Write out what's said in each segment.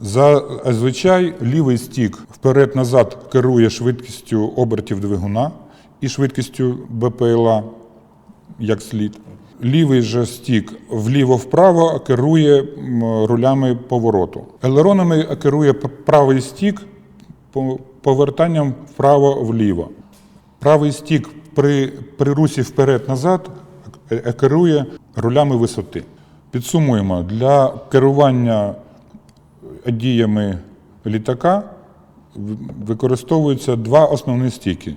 Зазвичай лівий стік вперед-назад керує швидкістю обертів двигуна і швидкістю БПЛА як слід. Лівий же стік вліво-вправо керує рулями повороту. Елеронами керує правий стік повертанням вправо-вліво. Правий стік при, при русі вперед-назад е- е- керує рулями висоти. Підсумуємо, для керування діями літака використовуються два основні стіки.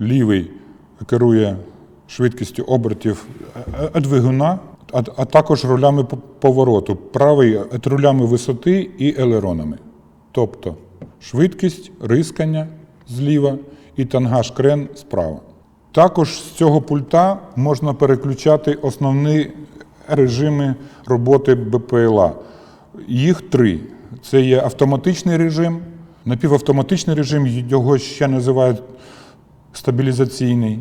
Лівий керує швидкістю обертів е, е, двигуна, а, а також рулями повороту. Правий е, рулями висоти і елеронами. Тобто швидкість, рискання зліва і тангаж крен справа. Також з цього пульта можна переключати основні режими роботи БПЛА. Їх три. Це є автоматичний режим, напівавтоматичний режим, його ще називають стабілізаційний,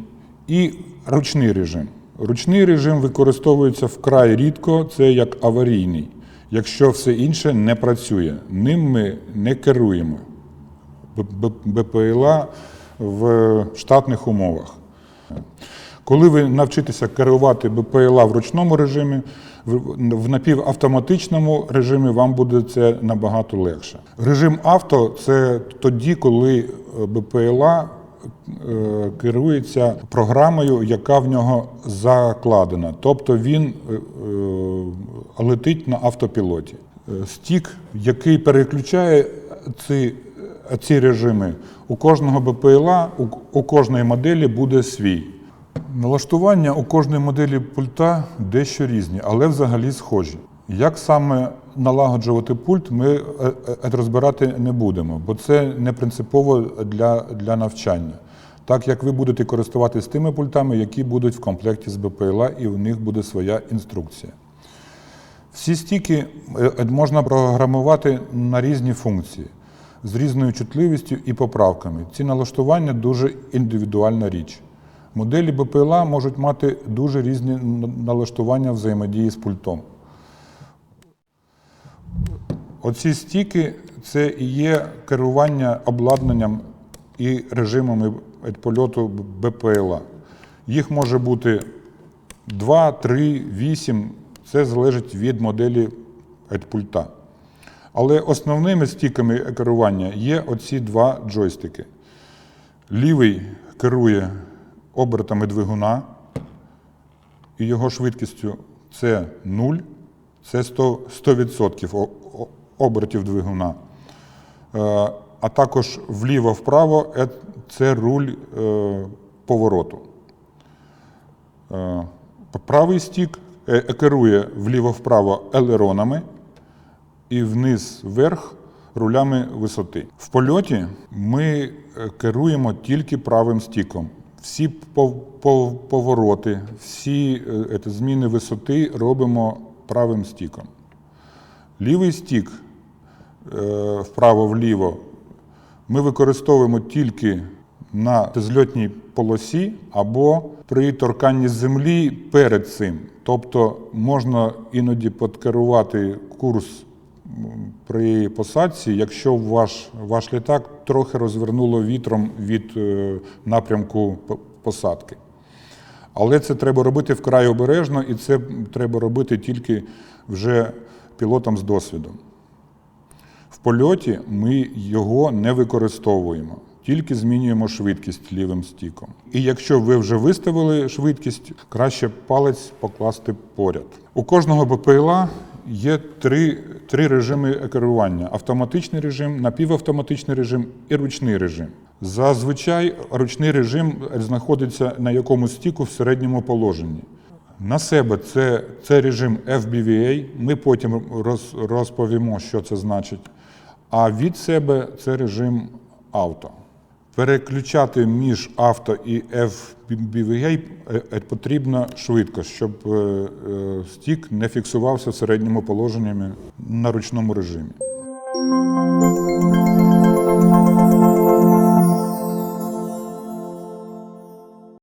і ручний режим. Ручний режим використовується вкрай рідко, це як аварійний, якщо все інше не працює. Ним ми не керуємо. БПЛА в штатних умовах. Коли ви навчитеся керувати БПЛА в ручному режимі, в напівавтоматичному режимі вам буде це набагато легше. Режим авто це тоді, коли е, БПЛА е, керується програмою, яка в нього закладена. Тобто він е, летить на автопілоті. Стік, який переключає ці, ці режими, у кожного БПЛА, у, кожної моделі буде свій. Налаштування у кожної моделі пульта дещо різні, але взагалі схожі. Як саме налагоджувати пульт, ми е, е, розбирати не будемо, бо це не принципово для, для навчання. Так як ви будете користуватися тими пультами, які будуть в комплекті з БПЛА, і у них буде своя інструкція. Всі стіки е, можна програмувати на різні функції з різною чутливістю і поправками. Ці налаштування дуже індивідуальна річ. Моделі БПЛА можуть мати дуже різні налаштування взаємодії з пультом. Оці стіки це і є керування обладнанням і режимами польоту БПЛА. Їх може бути 2, 3, 8. Це залежить від моделі пульта. Але основними стіками керування є оці два джойстики. Лівий керує обертами двигуна, і його швидкістю це 0, це 100%, 100% о- о- обертів двигуна. Е, А також вліво-вправо е, це руль е, повороту. Правий стік керує вліво-вправо елеронами і вниз-вверх рулями висоти. В польоті ми е, керуємо тільки правим стіком. Всі пов- пов- повороти, всі е, зміни висоти робимо правим стіком. Лівий стік е, вправо-вліво ми використовуємо тільки на зльотній полосі або при торканні землі перед цим. Тобто можна іноді подкерувати курс при посадці, якщо ваш, ваш літак трохи розвернуло вітром від е, напрямку посадки. Але це треба робити вкрай обережно, і це треба робити тільки вже пілотам з досвідом. В польоті ми його не використовуємо, тільки змінюємо швидкість лівим стіком. І якщо ви вже виставили швидкість, краще палець покласти поряд. У кожного БПЛА є три, три режими керування: автоматичний режим, напівавтоматичний режим і ручний режим. Зазвичай ручний режим знаходиться на якомусь стіку в середньому положенні. На себе це, це режим FBVA. Ми потім роз, розповімо, що це значить. А від себе це режим авто. Переключати між авто і FBVA е, е, потрібно швидко, щоб е, стік не фіксувався в середньому положенні на ручному режимі.